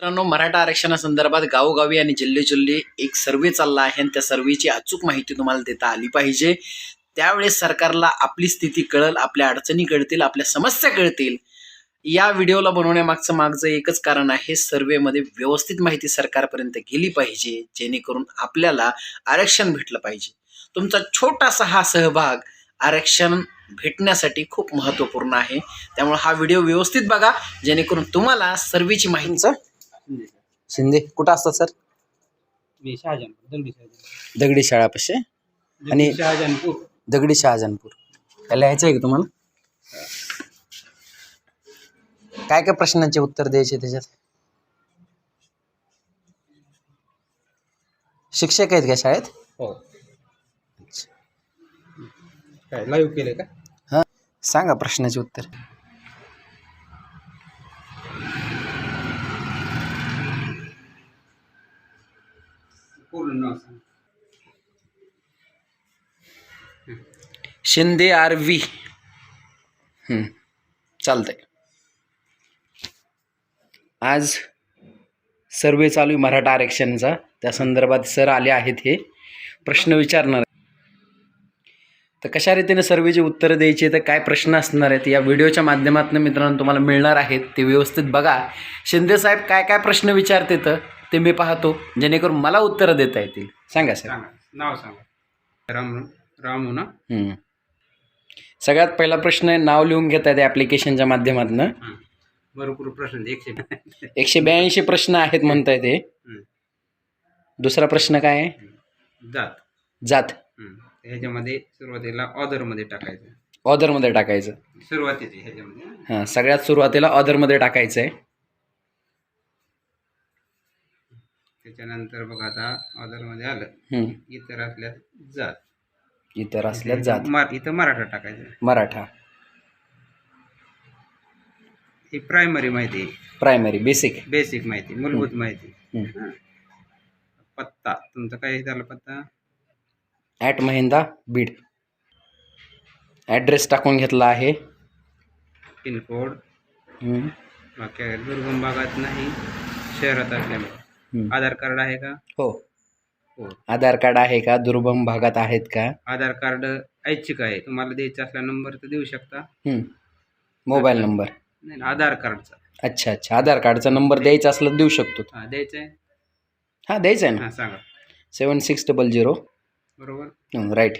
मित्रांनो मराठा आरक्षणासंदर्भात गावोगावी आणि जिल्हे एक सर्वे चालला आहे आणि त्या सर्वेची अचूक माहिती तुम्हाला देता आली पाहिजे. त्यावेळेस सरकारला आपली स्थिती कळल आपल्या अडचणी कळतील आपल्या समस्या कळतील. या व्हिडिओला बनवण्यामागचं मागचं एकच कारण आहे सर्वेमध्ये व्यवस्थित माहिती सरकारपर्यंत गेली पाहिजे जेणेकरून आपल्याला आरक्षण भेटलं पाहिजे. तुमचा छोटासा हा सहभाग आरक्षण भेटण्यासाठी खूप महत्त्वपूर्ण आहे. त्यामुळे हा व्हिडिओ व्यवस्थित बघा जेणेकरून तुम्हाला सर्वेची माहितीचं शिंदे कुठं असतात सर? मी शहाजहानपूर दगडी शहाजहान दगडी शाळापाशी. आणि- दगडी शहाजहानपूर. दगडी शहाजहानपूर. काय लिहायचं आहे का तुम्हाला? काय काय प्रश्नांचे उत्तर द्यायचे त्याच्यात? शिक्षक आहेत का शाळेत? हो. काय लाईव्ह केले का? हां. सांगा प्रश्नाचे उत्तर. पूर्ण नाव सांग शिंदे आर व्ही. चालतंय. आज सर्वे चालू आहे मराठा आरक्षणचा. त्या संदर्भात सर आले आहेत हे. प्रश्न विचारणार तर कशा रीतीने सर्वेची उत्तरं द्यायची? तर काय प्रश्न असणार आहेत? या व्हिडिओच्या माध्यमातून मित्रांनो तुम्हाला मिळणार आहेत. ते व्यवस्थित बघा. शिंदे साहेब काय काय प्रश्न विचारते तर ते मी पाहतो जेणेकरून मला उत्तरं देता येतील. सांगा सर. सांगा. नाव सांगा. राम रामू ना हम्म. सगळ्यात पहिला प्रश्न आहे नाव लिहून घेता येते ॲप्लिकेशनच्या माध्यमातून. भरपूर प्रश्न आहेत, एकशे एकशे ब्याऐंशी प्रश्न आहेत म्हणता येते. हम्म. दुसरा प्रश्न काय आहे? जात. जात. हम्म. ह्याच्यामध्ये सुरुवातीला ऑदरमध्ये टाकायचं. ऑदरमध्ये टाकायचं. सुरुवातीची ह्याच्यामध्ये. हां सगळ्यात सुरुवातीला ऑदरमध्ये टाकायचं आहे. त्याच्यानंतर बघा आता ऑदरमध्ये आलं. इतर असल्यास जात. इतर असल्यास जात. मर- इथं मराठा टाकायचं. मराठा. ही प्रायमरी माहिती प्रायमरी बेसिक बेसिक माहिती मूलभूत माहिती. पत्ता. तुमचा काय झाला पत्ता? ॲट महिंदा बीड ॲड्रेस टाकून घेतला आहे. पिनकोड. बाकी दुर्गम भागात नाही शहरात असल्यामुळे. हम्म. आधार कार्ड आहे का? हो. हो. आधार कार्ड आहे का? दुर्गम भागात आहेत का? आधार कार्ड ऐच्छिक आहे. तुम्हाला द्यायचा असला नंबर तर देऊ शकता. हम्म. Mobile number. नाही आधार कार्डचा. अच्छा अच्छा. आधार कार्डचा नंबर द्यायचा असला तर देऊ शकतो. हां द्यायचा आहे? हां द्यायचा आहे ना? हां सांगा. Seven six double zero. बरोबर. राईट.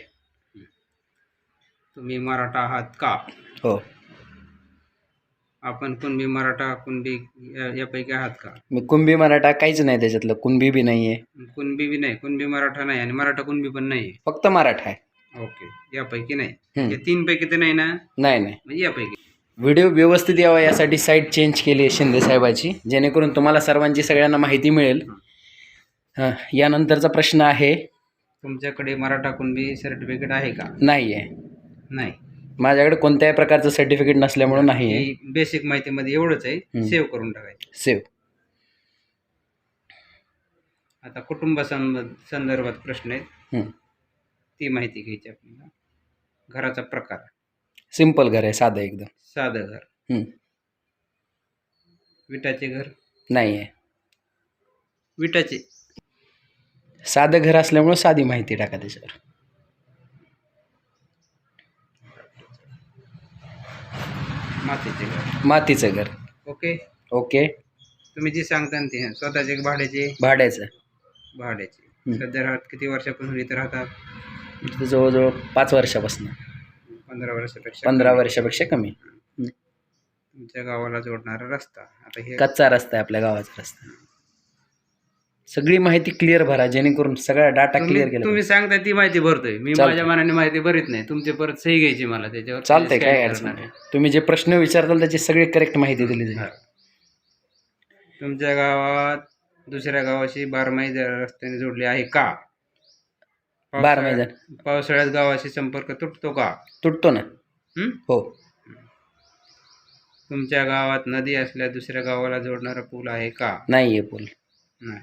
तुम्ही मराठा आहात का? हो. आपण कुणबी मराठा कुणबी या- यापैकी आहात का? मी कुणबी मराठा काहीच नाही त्याच्यातलं कुणबी बी नाही आहे कुणबी बी नाही कुणबी मराठा नाही आणि मराठा कुणबी पण नाही फक्त मराठा आहे. ओके यापैकी नाही. हम्म. या तीन पैकी तर नाही ना? नाही नाही. म्हणजे यापैकी. व्हिडिओ व्यवस्थित यावा यासाठी साईट चेंज केली आहे शिंदे साहेबाची जेणेकरून तुम्हाला सर्वांची सगळ्यांना माहिती मिळेल. हां. यानंतरचा प्रश्न आहे. तुमच्याकडे मराठा कुणबी सर्टिफिकेट आहे का? नाही आहे नाही. माझ्याकडे कोणत्याही प्रकारचं सर्टिफिकेट नसल्यामुळे नाही आहे बेसिक माहितीमध्ये एवढंच आहे हम्म. सेव्ह करून टाकायचं सेव आता कुटुंब संदर्भात प्रश्न आहेत. हम्म. ती माहिती घ्यायची आपल्याला. घराचा प्रकार. सिंपल घर आहे साधं एकदम. साधं घर. हम्म. विटाचे घर. नाही आहे विटाचे. साधं घर असल्यामुळं साधी माहिती टाका त्याच्यावर. मातीचे घर. मातीचं घर. ओके? ओके. तुम्ही जे सांगता ना ते स्वतःचे भाड्याचे? भाड्याचं. भाड्याचे. हम्म. सध्या राहत किती वर्षापासून इथं राहतात? इथं जवळजवळ पाच वर्षापासून. पंधरा वर्षापेक्षा पंधरा वर्षापेक्षा कमी. तुमच्या गावाला जोडणारा रस्ता. आता हे कच्चा रस्ता आहे आपल्या गावाचा रस्ता. सगळी माहिती क्लिअर भरा जेणेकरून सगळा डाटा क्लिअर तुम्ही केला तुम्ही सांगता ती माहिती भरतोय. मी चालतंय. माझ्या मनाने माहिती भरीत नाही. तुमची परत सही घ्यायची मला त्याच्यावर चालतंय scan काय अडचण करणार नाही. तुम्ही जे प्रश्न विचारताल त्याची सगळी करेक्ट माहिती दिली. जाईल. तुमच्या गावात दुसऱ्या गावाशी बारमाही रस्त्याने जोडले आहे का? बार मैदान. पावसाळ्यात गावाशी संपर्क तुटतो का? तुटतो ना. हं? हो. तुमच्या गावात नदी असल्यास दुसऱ्या गावाला जोडणारा पूल आहे का? नाही आहे पूल. नाही.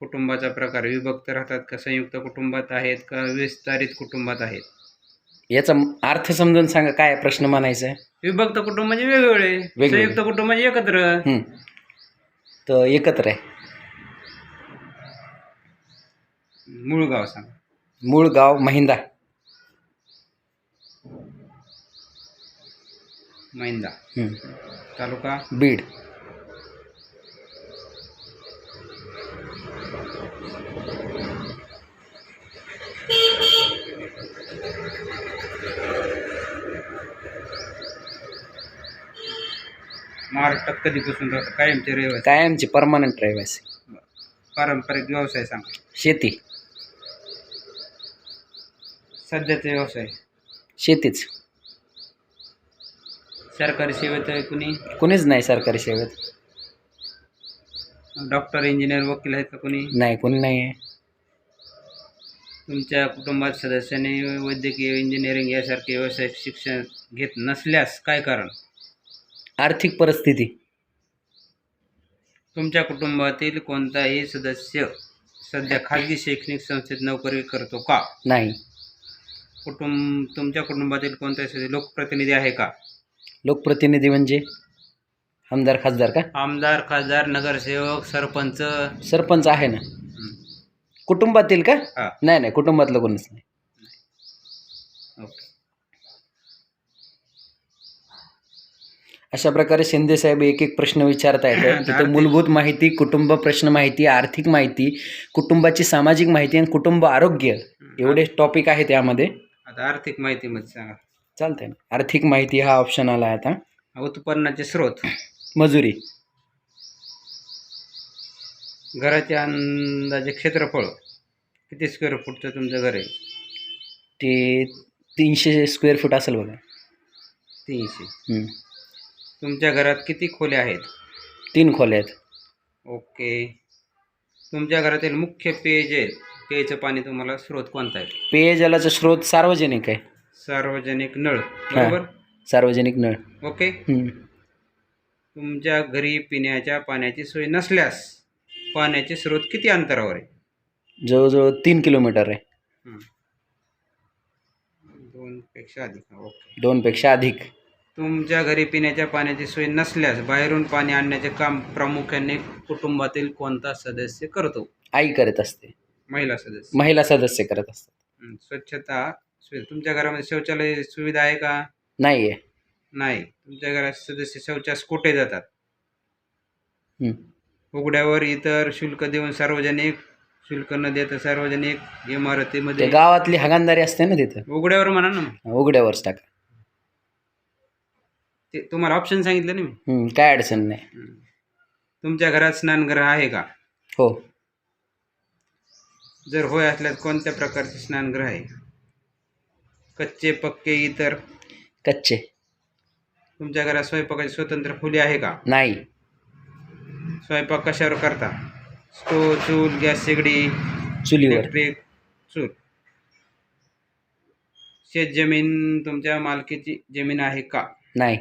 कुटुंबाचा प्रकार विभक्त राहतात का? संयुक्त कुटुंबात आहेत का? विस्तारित कुटुंबात आहेत? याचा अर्थ समजून सांगा काय प्रश्न म्हणायचा आहे? विभक्त कुटुंब म्हणजे वेगवेगळे. वेगवेगळे. संयुक्त कुटुंब म्हणजे एकत्र. तर एकत्र आहे. मूळ गाव सांगा. मूळ गाव महिंदा. हं. तालुका? बीड. महाराष्ट्रात कधीपासून राहतं कायमचे रहिवासी? कायमची परमनंट रहिवासी. पारंपरिक व्यवसाय सांगा. शेती. सध्याचा व्यवसाय? शेतीच. सरकारी सेवेत आहे कुणी? कुणीच नाही सरकारी सेवेत. डॉक्टर इंजिनियर वकील आहेत का कुणी? नाही कोणी नाही आहे तुमच्या कुटुंबात सदस्याने वैद्यकीय इंजिनिअरिंग यासारखे व्यावसायिक शिक्षण घेत नसल्यास काय कारण? आर्थिक परिस्थिती. तुमच्या कुटुंबातील कोणताही सदस्य सध्या खाजगी शैक्षणिक संस्थेत नोकरी करतो का? नाही. कुटुंब तुमच्या कुटुंबातील कोणताही सदस्य लोकप्रतिनिधी आहे का? लोकप्रतिनिधी म्हणजे? आमदार खासदार का? आमदार खासदार नगरसेवक सरपंच? सरपंच आहे ना. कुटुंबातील का? हा. नाही नाही कुटुंबातलं कोणीच नाही. ओके अशा प्रकारे शिंदे साहेब एक एक प्रश्न विचारता येतात तिथे आर्थिक- मूलभूत माहिती कुटुंब प्रश्न माहिती आर्थिक माहिती कुटुंबाची सामाजिक माहिती आणि कुटुंब आरोग्य एवढे टॉपिक आहेत यामध्ये. आता आर्थिक माहितीमध्ये सांगा. चालतंय ना. आर्थिक माहिती हा ऑप्शन आला आहे आता. उत्पन्नाचे स्रोत. मजुरी. घराचे अंदाजे क्षेत्रफळ किती स्क्वेअर फूटचं तुमचं घर आहे? ते तीनशे स्क्वेअर फूट असेल बघा. तीनशे. तुमच्या घरात किती खोल्या आहेत? तीन खोल्या आहेत. ओके. तुमच्या घरातील मुख्य पेयजल पेयचं पाणी तुम्हाला स्रोत कोणता आहे? पेयजलाचा स्रोत सार्वजनिक आहे. सार्वजनिक नळ. बरोबर? सार्वजनिक नळ. ओके. तुमच्या घरी पिण्याच्या पाण्याची सोय नसल्यास पाण्याचे स्रोत किती अंतरावर आहे? जवळजवळ तीन किलोमीटर आहे. हं. दोनपेक्षा अधिक ओके. दोनपेक्षा अधिक. तुमच्या घरी पिण्याच्या पाण्याची सोय नसल्यास बाहेरून पाणी आणण्याचे काम प्रामुख्याने कुटुंबातील कोणता सदस्य करतो? आई करत असते. महिला सदस्य. महिला सदस्य करत असतात हं. स्वच्छता तुमच्या घरामध्ये शौचालय सुविधा आहे का? नाही आहे नाही. तुमच्या घरात सदस्य शौचास कुठे जातात? हं. उघड्यावर इतर शुल्क देऊन सार्वजनिक शुल्क न देता सार्वजनिक इमारतीमध्ये गावातली हगानदारी असते ना तिथं. उघड्यावर म्हणा ना. उघड्यावरच टाका. ते तुम्हाला ऑप्शन सांगितलं ना मी. काय अडचण नाही. तुमच्या घरात स्नानगृह आहे का? हो. जर होय असल्यास कोणत्या प्रकारचे स्नानगृह आहे? कच्चे पक्के इतर? कच्चे. तुमच्या घरात स्वयंपाकाची स्वतंत्र खोली आहे का? नाही. स्वयंपाक कशावर करता? स्टोव चूल गॅस शेगडी चुलीवर. इलेक्ट्रिक चूल. शेत जमीन तुमच्या मालकीची जमीन आहे का? नाही.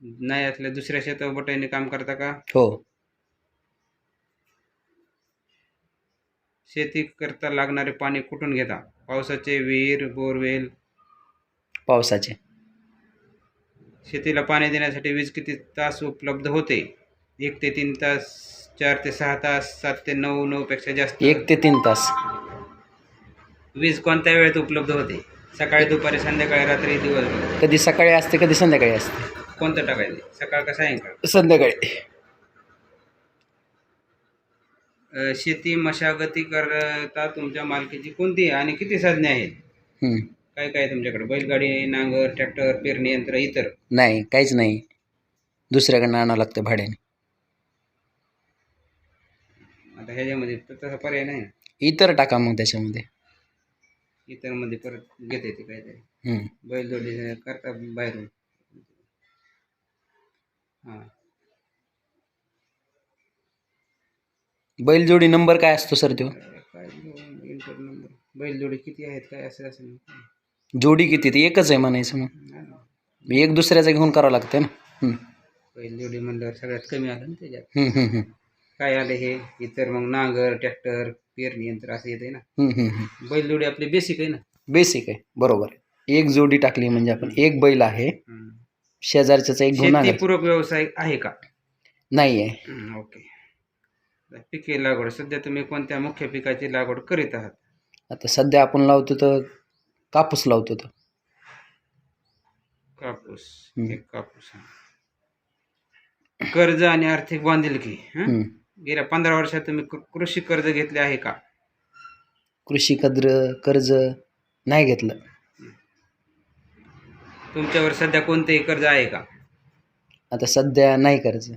नाही असल्या दुसऱ्या शेतावर बटाईने काम करता का? हो. शेती करता लागणारे पाणी कुठून घेता? पावसाचे विहीर बोरवेल? पावसाचे. शेतीला पाणी देण्यासाठी वीज किती तास उपलब्ध होते? एक ते तीन तास चार ते सहा तास सात ते नऊ नऊ पेक्षा जास्त. एक ते तीन तास. वीज कोणत्या वेळेत उपलब्ध होते? सकाळी दुपारी संध्याकाळी रात्री दिवसभर? कधी सकाळी असते कधी संध्याकाळी असते. कोणतं टाकायचे? सकाळ का सायंकाळ? संध्याकाळी. अ, शेती मशागती करता तुमच्या मालकीची कोणती आणि किती साधने आहेत. काय काय आहे तुमच्याकडे? बैलगाडी नांगर ट्रॅक्टर पेरणी यंत्र इतर? नाही काहीच नाही. दुसऱ्याकडनं आणावं लागतं भाड्याने. आता ह्याच्यामध्ये तर तसा पर्याय नाही ना. इतर टाका मग त्याच्यामध्ये. इतरमध्ये परत घेता येते काहीतरी. हं. बैलजोडी करता बाहेरून. हां. बैलजोडी नंबर काय असतो सर तो? काय इंटर नंबर. बैलजोडी किती आहेत काय असं असेल. जोडी किती ती एकच आहे म्हणायचं मग ना. एक दुसऱ्याचं घेऊन करावं लागतं ना हं. बैलजोडी म्हणल्यावर सगळ्यात कमी आलं ना त्याच्यात हं, हं, हं. काय आले हे इतर मग नांगर ट्रॅक्टर पेरणी यंत्र असं येते ना हं, हं, हं. बैलजोडी आपली बेसिक आहे ना बेसिक आहे बरोबर आहे एक जोडी टाकली म्हणजे आपण एक बैल आहे हम्म. शेजारच्याचा एक आणायचा. शेतीपूरक व्यवसाय आहे का नाही आहे ओके पिके लागवड सध्या तुम्ही कोणत्या मुख्य पिकाची लागवड करीत आहात आता सध्या आपण लावतो तर कापूस लावतो तर कापूस. एक कापूस हा. कर्ज आणि आर्थिक बांधिलकी हं? हम्म. गेल्या पंधरा वर्षात तुम्ही कृ- कृषी कर्ज घेतले आहे का कृषी कद्र कर्ज नाही घेतलं तुमच्यावर सध्या कोणतेही कर्ज आहे का आता सध्या नाही कर्ज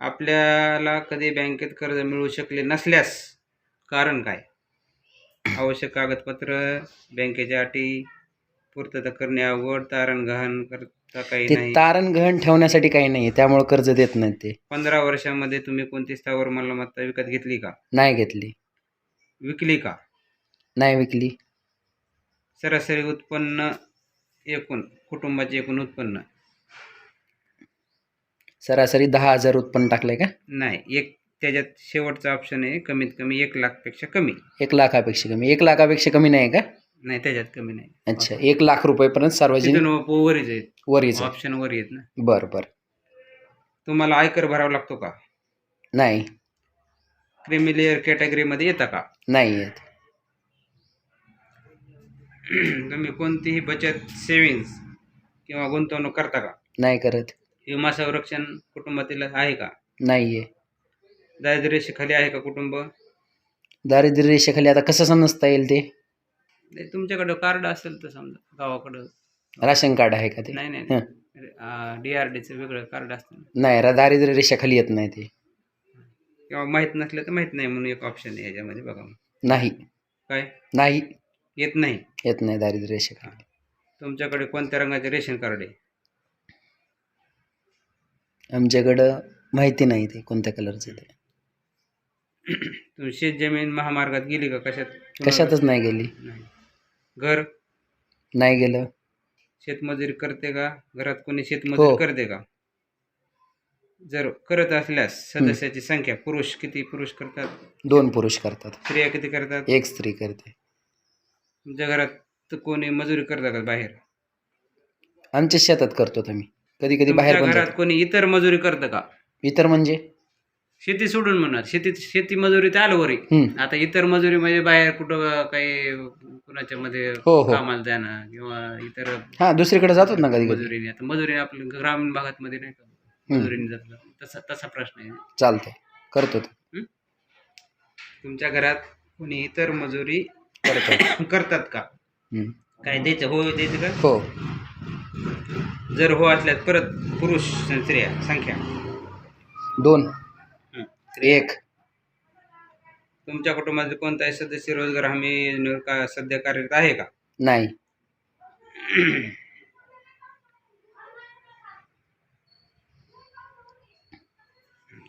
आपल्याला कधी बँकेत कर्ज मिळू शकले नसल्यास कारण काय आवश्यक कागदपत्र बँकेच्या अटी पूर्तता करणे अवघड तारण गहाण करता काही ते नाही. तारण गहन ठेवण्यासाठी काही नाही त्यामुळे कर्ज देत नाहीत ते. पंधरा वर्षामध्ये तुम्ही कोणती स्थावर मालमत्ता विकत घेतली का? नाही घेतली. विकली का? नाही विकली. सरासरी उत्पन्न एकूण कुटुंबाचे एकूण उत्पन्न? सरासरी दहा हजार उत्पन्न टाकलंय का? नाही एक त्याच्यात शेवटचा ऑप्शन आहे कमीत कमी एक लाखपेक्षा कमी. एक लाखापेक्षा कमी. एक लाखापेक्षा कमी नाही का? नाही त्याच्यात कमी नाही. अच्छा एक लाख रुपयेपर्यंत सार्वजनिक तिथून वरीच आहेत. वरीच ऑप्शन वर येत ना. बरं बरं. तुम्हाला आयकर भरावा लागतो का? नाही. क्रिमी लेअर कॅटेगरीमध्ये येता का? नाही येत. तुम्ही कोणतीही बचत सेविंग्स किंवा गुंतवणूक करता का? नाही करत. विमा संरक्षण कुटुंबातील आहे का? नाही आहे दारिद्र्य रेषेखाली आहे का कुटुंब? दारिद्र्य रेषेखाली आता कसं समजता येईल ते? नाही, तुमच्याकडं कार्ड असेल तर समजा गावाकडं. राशन कार्ड आहे का ते? नाही. नाही डी आर डीचं वेगळं कार्ड असतं नाही रा- दारिद्र्य रेषेखाली येत नाही ते. किंवा माहीत नसलं तर माहीत नाही म्हणून एक ऑप्शन आहे याच्यामध्ये बघा मग. नाही. काय? नाही. येत नाही. येत नाही दारिद्र्य रेषेखाली. तुमच्याकडे कोणत्या रंगाचे रेशन कार्ड आहे? आमच्याकडं माहिती नाही ते कोणत्या कलरचं ते. तुम्ही शेत जमीन महामार्गात गेली का? कशात? कशातच नाही गेली. नाही. घर? नाही गेलं. शेतमजुरी करते का? घरात कोणी हो. शेतमजुरी करते का? जर करत असल्यास सदस्याची संख्या पुरुष किती पुरुष करतात? दोन पुरुष करतात. स्त्रिया किती करतात? एक स्त्री करते. तुमच्या घरात कोणी मजुरी करता का बाहेर? आमच्या शेतात करतो आम्ही. कधी कधी बाहेर तुमच्या पण घरात जातो. कोणी इतर मजुरी करतं का? इतर म्हणजे? शेती सोडून म्हणणार. शेती शेती मजुरी तर आलं वरी. हम्म. आता इतर मजुरी म्हणजे बाहेर कुठं काही कुणाच्या मध्ये हो, हो. कामाला जाणं किंवा इतर हा दुसरीकडे जातो ना कधी कधी मजुरीने. आता मजुरी आपल्या ग्रामीण भागात मध्ये नाही का? हम्म. मजुरीने जातात. तसा तसा प्रश्न आहे. चालतंय. करतो तो. तुमच्या घरात कोणी इतर मजुरी करतो करतात का? हम्म. काय द्यायचं? हो द्यायचं का? हो. जर हो असल्यास परत पुरुष आणि स्त्रिया संख्या. दोन. एक. तुमच्या कुटुंबातील कोणताही सदस्य रोजगार हमी योजनेवर का सध्या कार्यरत आहे का? नाही.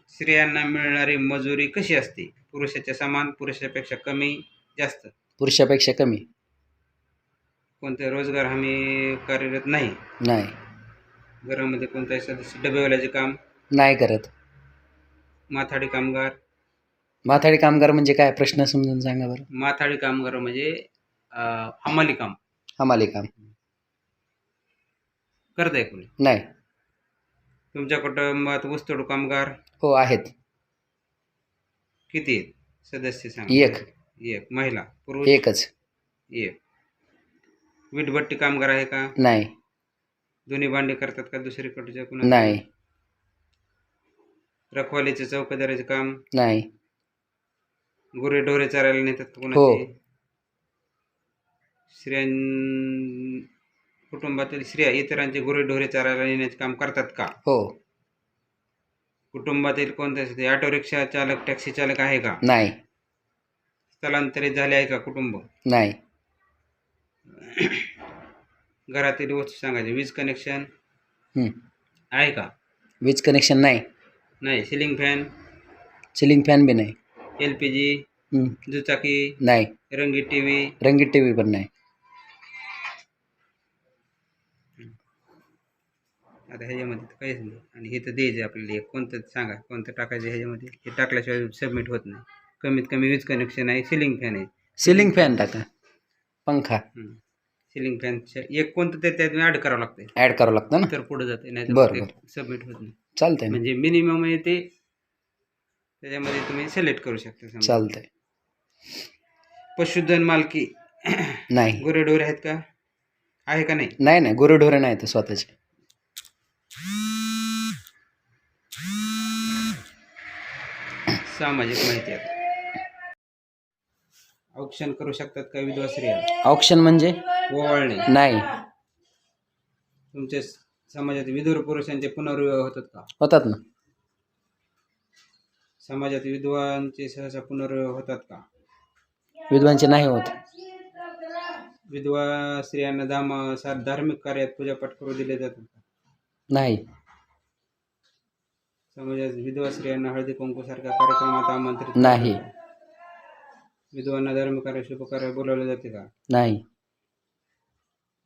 स्त्रियांना मिळणारी मजुरी कशी असते? पुरुषाच्या समान पुरुषापेक्षा कमी जास्त? पुरुषापेक्षा कमी. कोणते रोजगार हमी कार्यरत नाही? नाही. घरामध्ये कोणताही सदस्य डबेवाल्याचे काम? नाही करत. माथाडी कामगार. माथाडी कामगार म्हणजे काय? प्रश्न समजून सांगा बरं. माथाडी कामगार म्हणजे अं, हमाली काम. हमाली काम. करताय कोणी? नाही. तुमच्या कुटुंबात ऊसतोड कामगार? हो आहेत. किती आहेत? सदस्य सांगा. एक. एक. महिला पुरुष? एकच. एक. वीटभट्टी कामगार आहे का? नाही. दोन्ही भांडे करतात का? दुसरीकडच्या कुणा नाही. रखवालीचे चौकीदाराचे काम? नाही. गुरे ढोरे चारायला नेतात का हो. कुणाचे? स्त्रियां कुटुंबातील स्त्रिया इतरांचे गुरे ढोरे चारायला नेण्याचे काम करतात का? हो. कुटुंबातील कोणत्या ऑटो रिक्षा चालक टॅक्सी चालक आहे का? नाही. स्थलांतरित झाले आहे का कुटुंब? नाही. घरातील वस्तू सांगायचे. वीज कनेक्शन हं. आहे का? वीज कनेक्शन नाही. नाही सिलिंग फॅन सिलिंग फॅन बी नाही. एल पी जी हं. दुचाकी नाही. रंगीत टी व्ही रंगीत टी व्ही पण नाही. आता ह्याच्यामध्ये तर काहीच नाही. आणि हे तर द्यायचं आपल्याला. हे कोणतं सांगा कोणतं टाकायचं ह्याच्यामध्ये? हे टाकल्याशिवाय सबमिट होत नाही. कमीत कमी वीज कनेक्शन आहे सिलिंग फॅन आहे. सिलिंग फॅन टाका. पंखा. सिलिंग फॅन एक कोणतं ते त्यात ॲड करावं लागतं ऍड करावं लागतं ना? तर पुढे जाते नाही बरं, तर सबमिट होत नाही. चालतंय ना. म्हणजे मिनिमम आहे ते त्याच्यामध्ये तुम्ही सिलेक्ट करू शकता समजा. चालतंय. पशुधन मालकी नाही. गुरेढोरे आहेत का? आहे का नाही? नाही नाही गुरुढोरे नाही तर स्वतःचे. सामाजिक माहिती आहे. औक्षण करू शकतात का विधवा स्त्रिया? ऑप्शन म्हणजे? ओवाळणे. नाही. तुमच्या समाजात विधुर पुरुषांचे पुनर्विवाह होतात का? होतात ना. समाजात विधवांचे सहसा पुनर्विवाह होतात का? विद्वांचे नाही होत. विधवा स्त्रियांना धाम सा- धार्मिक कार्यात पूजापाठ करू दिले जातात का? नाही. समाजात विधवा स्त्रियांना हळदी कुंकू सारख्या कार्यक्रमात आमंत्रित नाही. विधवांना धार्मिक कार्य शुभ कार्य बोलावले जाते का? नाही.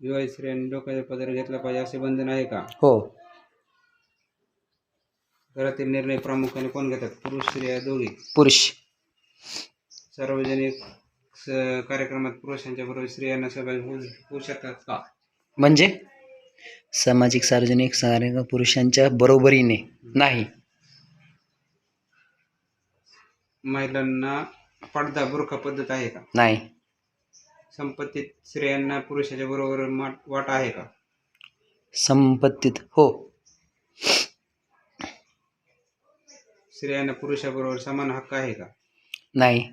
विवाहित स्त्रियांनी डोक्याचा पदर घेतला पाहिजे असे बंधन आहे का? हो. घरातील निर्णय प्रामुख्याने कोण घेतात? पुरुष स्त्रिया दोघे. पुरुष. सार्वजनिक स- कार्यक्रमात पुरुषांच्या बरोबर स्त्रियांना सहभागी होऊ होऊ शकतात का? म्हणजे? सामाजिक सार्वजनिक सार्वजनिक पुरुषांच्या बरोबरीने नाही. महिलांना पडदा बुरखा पद्धत आहे का? नाही. संपत्तीत स्त्रियांना पुरुषाच्या बरोबर माट- वाटा आहे का? संपत्तीत हो. स्त्रियांना पुरुषाबरोबर समान हक्क आहे का? नाही.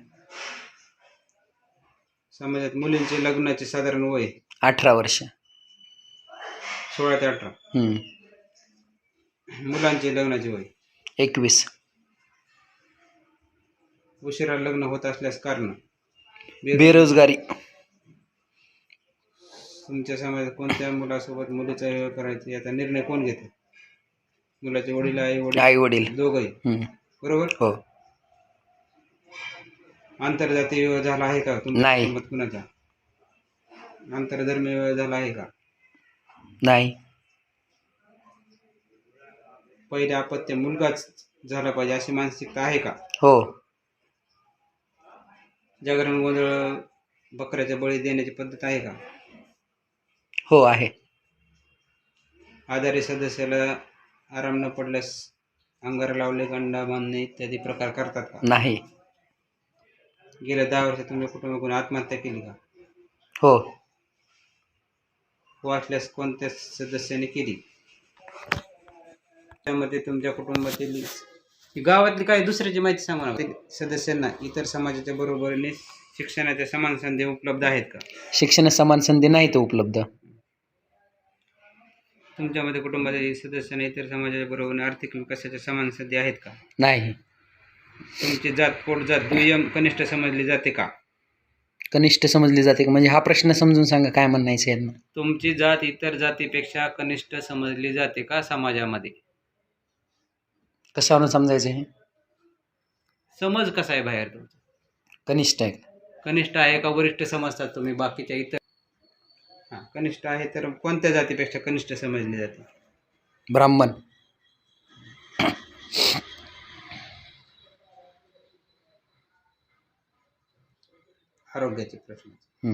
समाजात मुलींचे लग्नाचे साधारण वय? अठरा वर्ष. सोळा ते अठरा. हम्म. मुलांचे लग्नाचे वय? एकवीस. उशिरा लग्न होत असल्यास कारण? बेरोजगारी. तुमच्या समाजात कोणत्या मुलासोबत मुलीचा विवाह करायचा याचा निर्णय कोण घेते? मुलाचे वडील आई वडील? आई वडील. दोघंही? बरोबर? हो. आंतरजातीय विवाह झाला आहे का तुमच्या नाही. कुटुंबात कुणाचा? आंतरधर्मीय विवाह झाला आहे का? नाही. पहिले अपत्य मुलगाच झाला पाहिजे अशी मानसिकता आहे का? हो. जागरण गोंधळ बकऱ्याच्या बळी देण्याची पद्धत आहे का? हो आहे. आजारी सदस्याला आराम न पडल्यास अंगारा लावले गंडा बांधणे इत्यादी प्रकार करतात का? नाही. गेल्या दहा वर्षात तुमच्या कुटुंबाकडून आत्महत्या केली का? हो. असल्यास कोणत्या सदस्याने केली? त्यामध्ये तुमच्या कुटुंबातील गावातली काही दुसऱ्याची माहिती सांगा ना. ते सदस्यांना इतर समाजाच्या बरोबरीने शिक्षणाच्या समान संधी उपलब्ध आहेत का? शिक्षण समान संधी नाहीत उपलब्ध. तुमच्यामध्ये कुटुंबातील सदस्यांना इतर समाजाच्या बरोबरीने आर्थिक विकासाच्या समान संधी आहेत का? नाही. तुमची जात पोटजात दुय्यम कनिष्ठ समजली जाते का? कनिष्ठ समजली जाते का? म्हणजे हा प्रश्न समजून सांगा काय म्हणायचं यांना? तुमची जात इतर जातीपेक्षा कनिष्ठ समजली जाते का समाजामध्ये? कशावरून समजायचं हे? समज कसा आहे बाहेर तुमचा? कनिष्ठ आहे. का? कनिष्ठ आहे का वरिष्ठ समजतात तुम्ही? बाकीच्या इतर कनिष्ठ आहे तर कोणत्या जातीपेक्षा कनिष्ठ समजली जाते? ब्राह्मण. आरोग्याचे प्रश्न.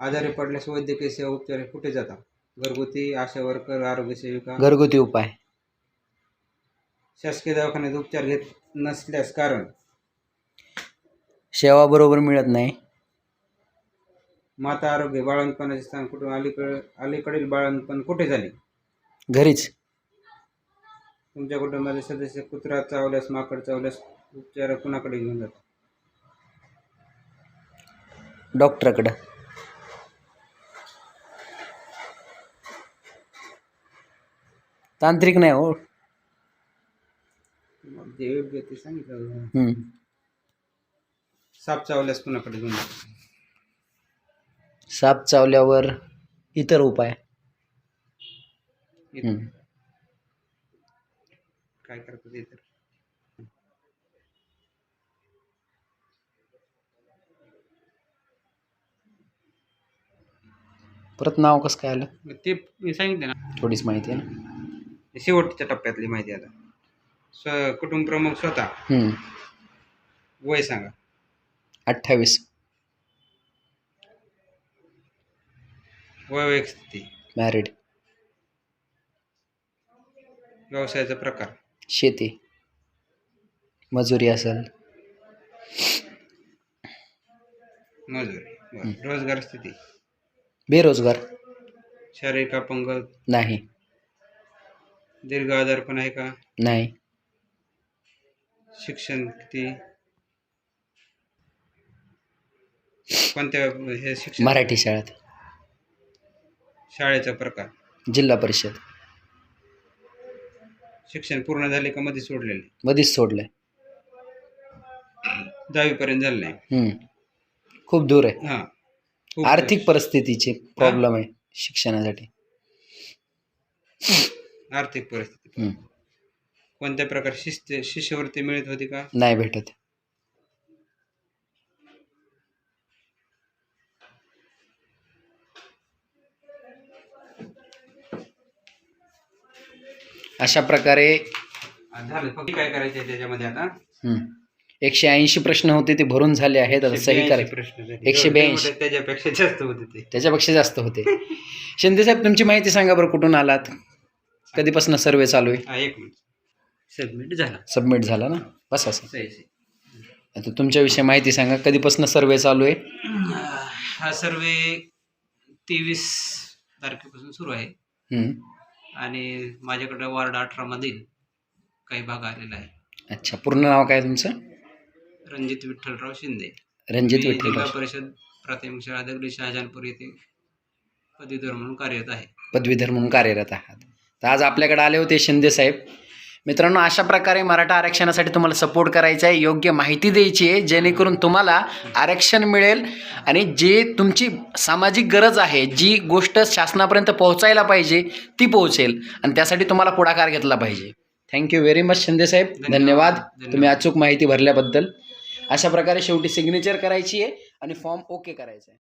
आजारी पडल्यास वैद्यकीय सेवा उपचार कुठे जातात घरगुती आशा वर्कर आरोग्य सेविका? घरगुती उपाय. शासकीय दवाखान्यात उपचार घेत नसल्यास कारण? सेवा बरोबर मिळत नाही. माता आरोग्य बाळंतपणाचे स्थान कुठून? अलीकडे अलीकडील बाळंतपण कुठे झाले? घरीच. तुमच्या कुटुंबातील सदस्य कुत्रा चावल्यास माकड चावल्यास उपचार कुणाकडे घेऊन जातात? डॉक्टरकडं. तांत्रिक नाही हो. मग जे योग्य ते सांगितलं. हम्म. साप चावल्यास कुणाकडे घेऊन जातात? साप चावल्यावर इतर उपाय. हम्म. काय करतात ते तर परत नाव कसं काय आलं? मग ते मी सांगितलं ना. थोडीच माहिती आहे ना? हे शेवटच्या टप्प्यातली माहिती आता. स्व कुटुंब प्रमुख स्वतः. हम्म. वय सांगा. अठ्ठावीस. वैवाहिक स्थिती मॅरिड व्यवसायाचा प्रकार. शेती. मजुरी असेल. मजुरी. बरं. रोजगार स्थिती. बेरोजगार. शारीरिक अपंग नाही. दीर्घ आजारपण आहे का? नाही. शिक्षण किती? कोणत्या हे शिक्षण? मराठी शाळेत. शाळेचा प्रकार? जिल्हा परिषद. शिक्षण पूर्ण झाले का मध्ये सोडलेले? मध्येच सोडलंय दहावीपर्यंत झालं नाही? हम्म. खूप दूर आहे. हां. खूप आर्थिक परिस्थितीचे प्रॉब्लेम आहे शिक्षणासाठी. आर्थिक परिस्थिती. हम्म. कोणत्या प्रकार शिस्त शिष्यवृत्ती मिळत होती का? नाही भेटत. अशा प्रकारे आ, झालं. फक्त काय करायचं आहे त्याच्यामध्ये आता. एकशे ऐंशी प्रश्न होते ते भरून झाले आहेत. आता सही 182 करायचे. प्रश्न झाले. एकशे ब्याऐंशी. त्याच्यापेक्षा जास्त होते ते. त्याच्यापेक्षा जास्त होते. शिंदे साहेब तुमची माहिती सांगा बरं कुठून आलात? कधीपासून सर्वे चालू आहे? हा एक मिनिट. सबमिट झाला. सबमिट झाला ना? बस असं सही सही. आता तुमच्याविषयी माहिती सांगा कधीपासून सर्वे चालू आहे? हा सर्वे तेवीस तारखेपासून सुरू आहे. हम्म. आणि माझ्याकडे वार्ड अठरामधील काही भाग आलेला आहे अच्छा पूर्ण नाव काय तुमचं? रणजित विठ्ठलराव शिंदे. रणजित मी जिल्हा विठ्ठल परिषद प्राथमिक शाळा दगडी शहाजहानपूर येथे पदवीधर म्हणून कार्यरत आहे. पदवीधर म्हणून कार्यरत आहात. तर आज आपल्याकडे आले होते शिंदे साहेब. मित्रांनो अशा प्रकारे मराठा आरक्षणासाठी तुम्हाला सपोर्ट करायचा आहे योग्य माहिती द्यायची आहे जेणेकरून तुम्हाला आरक्षण मिळेल आणि जे तुमची सामाजिक गरज आहे जी गोष्ट शासनापर्यंत पोहोचायला पाहिजे ती पोहोचेल आणि त्यासाठी तुम्हाला पुढाकार घेतला पाहिजे. Thank you very much Shinde साहेब. धन्यवाद. धन्यवाद. धन्यवाद. तुम्ही अचूक माहिती भरल्याबद्दल. अशा प्रकारे शेवटी सिग्नेचर करायची आहे आणि फॉर्म ओके करायचा आहे.